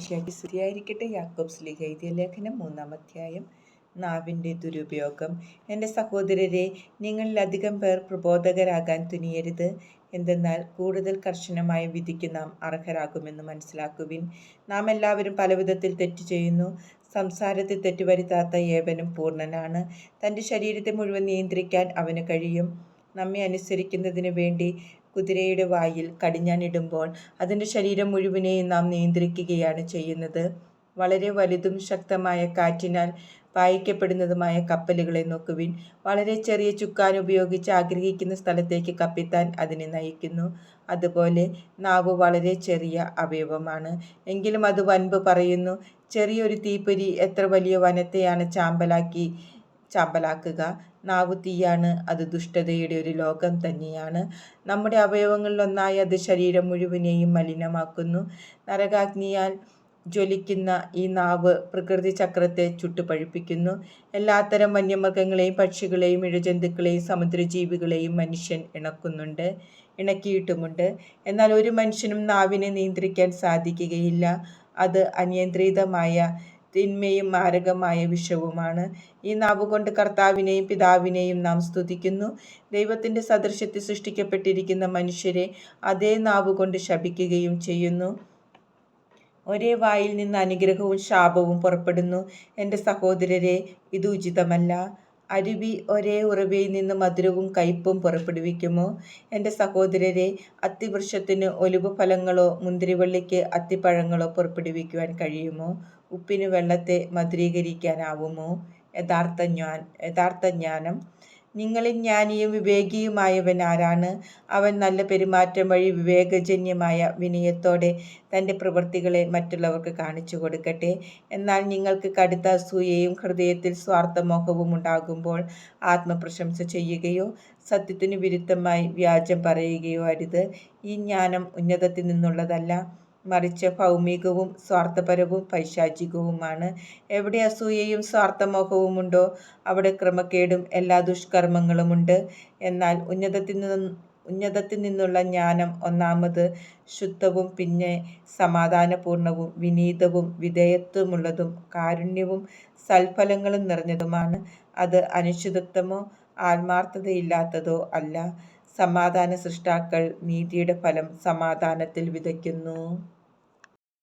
ശരി സ്തുതിയായിരിക്കട്ടെ യാക്കോബ് സ്ലീഹ എഴുതിയ ലേഖനം മൂന്നാം അധ്യായം നാവിന്റെ ദുരുപയോഗം. എന്റെ സഹോദരരെ നിങ്ങളിലധികം പേർ പ്രബോധകരാകാൻ തുനിയരുത്. എന്തെന്നാൽ കൂടുതൽ കർശനമായ വിധിക്ക് നാം അർഹരാകുമെന്ന് മനസ്സിലാക്കുവിൻ. നാം എല്ലാവരും പലവിധത്തിൽ തെറ്റ് ചെയ്യുന്നു. സംസാരത്തിൽ തെറ്റുവരുത്താത്ത ഏവനും പൂർണനാണ്. തന്റെ ശരീരത്തെ മുഴുവൻ നിയന്ത്രിക്കാൻ അവന് കഴിയും. നമ്മെ അനുസരിക്കുന്നതിന് വേണ്ടി കുതിരയുടെ വായിൽ കടിഞ്ഞാണിടുമ്പോൾ അതിന്റെ ശരീരം മുഴുവനെയും നാം നിയന്ത്രിക്കുകയാണ് ചെയ്യുന്നത്. വളരെ വലുതും ശക്തമായ കാറ്റിനാൽ പായിക്കപ്പെടുന്നതുമായ കപ്പലുകളെ നോക്കുവിൻ. വളരെ ചെറിയ ചുക്കാൻ ഉപയോഗിച്ച് ആഗ്രഹിക്കുന്ന സ്ഥലത്തേക്ക് കപ്പിത്താൻ അതിനെ നയിക്കുന്നു. അതുപോലെ നാവ് വളരെ ചെറിയ അവയവമാണ്. എങ്കിലും അത് വൻപ് പറയുന്നു ചെറിയൊരു തീപ്പൊരി എത്ര വലിയ വനത്തെയാണ് ചാമ്പലാക്കി ചാമ്പലാക്കുക? നാവ് തീയാണ്. അത് ദുഷ്ടതയുടെ ഒരു ലോകം തന്നെയാണ്. നമ്മുടെ അവയവങ്ങളിലൊന്നായി അത് ശരീരം മുഴുവനെയും മലിനമാക്കുന്നു. നരകാഗ്നിയാൽ ജ്വലിക്കുന്ന ഈ നാവ് പ്രകൃതി ചക്രത്തെ ചുട്ടുപഴിപ്പിക്കുന്നു. എല്ലാത്തരം വന്യമൃഗങ്ങളെയും പക്ഷികളെയും ഇഴജന്തുക്കളെയും സമുദ്രജീവികളെയും മനുഷ്യൻ ഇണക്കുന്നുണ്ട് ഇണക്കിയിട്ടുമുണ്ട്. എന്നാൽ ഒരു മനുഷ്യനും നാവിനെ നിയന്ത്രിക്കാൻ സാധിക്കുകയില്ല. അത് അനിയന്ത്രിതമായ തിന്മയും മാരകമായ വിഷവുമാണ്. ഈ നാവുകൊണ്ട് കർത്താവിനെയും പിതാവിനെയും നാം സ്തുതിക്കുന്നു. ദൈവത്തിന്റെ സദൃശ്യത്തിൽ സൃഷ്ടിക്കപ്പെട്ടിരിക്കുന്ന മനുഷ്യരെ അതേ നാവുകൊണ്ട് ശപിക്കുകയും ചെയ്യുന്നു. ഒരേ വായിൽ നിന്ന് അനുഗ്രഹവും ശാപവും പുറപ്പെടുന്നു. എന്റെ സഹോദരരെ ഇത് ഉചിതമല്ല. അരുവി ഒരേ ഉറവയിൽ നിന്ന് മധുരവും കയ്പും പുറപ്പെടുവിക്കുമോ? എന്റെ സഹോദരരെ അത്തിവൃക്ഷത്തിന് ഒലിവ് ഫലങ്ങളോ മുന്തിരിവള്ളിക്ക് അത്തിപ്പഴങ്ങളോ പുറപ്പെടുവിക്കുവാൻ കഴിയുമോ? ഉപ്പിന് വെള്ളത്തെ മധുരീകരിക്കാനാവുമോ? യഥാർത്ഥ ജ്ഞാൻ യഥാർത്ഥ ജ്ഞാനം. നിങ്ങളിൽ ജ്ഞാനിയും വിവേകിയുമായവൻ ആരാണ്? അവൻ നല്ല പെരുമാറ്റം വഴി വിവേകജന്യമായ വിനയത്തോടെ തന്റെ പ്രവൃത്തികളെ മറ്റുള്ളവർക്ക് കാണിച്ചു കൊടുക്കട്ടെ. എന്നാൽ നിങ്ങൾക്ക് കടുത്ത അസൂയയും ഹൃദയത്തിൽ സ്വാർത്ഥമോഹവും ഉണ്ടാകുമ്പോൾ ആത്മപ്രശംസ ചെയ്യുകയോ സത്യത്തിന് വിരുദ്ധമായി വ്യാജം പറയുകയോ അരുത്. ഈ ജ്ഞാനം ഉന്നതത്തിൽ നിന്നുള്ളതല്ല. മറിച്ച് ഭൗമികവും സ്വാർത്ഥപരവും പൈശാചികവുമാണ്. എവിടെ അസൂയയും സ്വാർത്ഥമോഹവുമുണ്ടോ അവിടെ ക്രമക്കേടും എല്ലാ ദുഷ്കർമ്മങ്ങളുമുണ്ട്. എന്നാൽ ഉന്നതത്തിൽ നിന്ന് ഉന്നതത്തിൽ നിന്നുള്ള ജ്ഞാനം ഒന്നാമത് ശുദ്ധവും പിന്നെ സമാധാനപൂർണവും വിനീതവും വിധേയത്വമുള്ളതും കാരുണ്യവും സൽഫലങ്ങളും നിറഞ്ഞതുമാണ്. അത് അനിശ്ചിതത്വമോ ആത്മാർത്ഥതയില്ലാത്തതോ അല്ല. സമാധാന സൃഷ്ടാക്കൾ നീതിയുടെ ഫലം സമാധാനത്തിൽ വിതയ്ക്കുന്നു.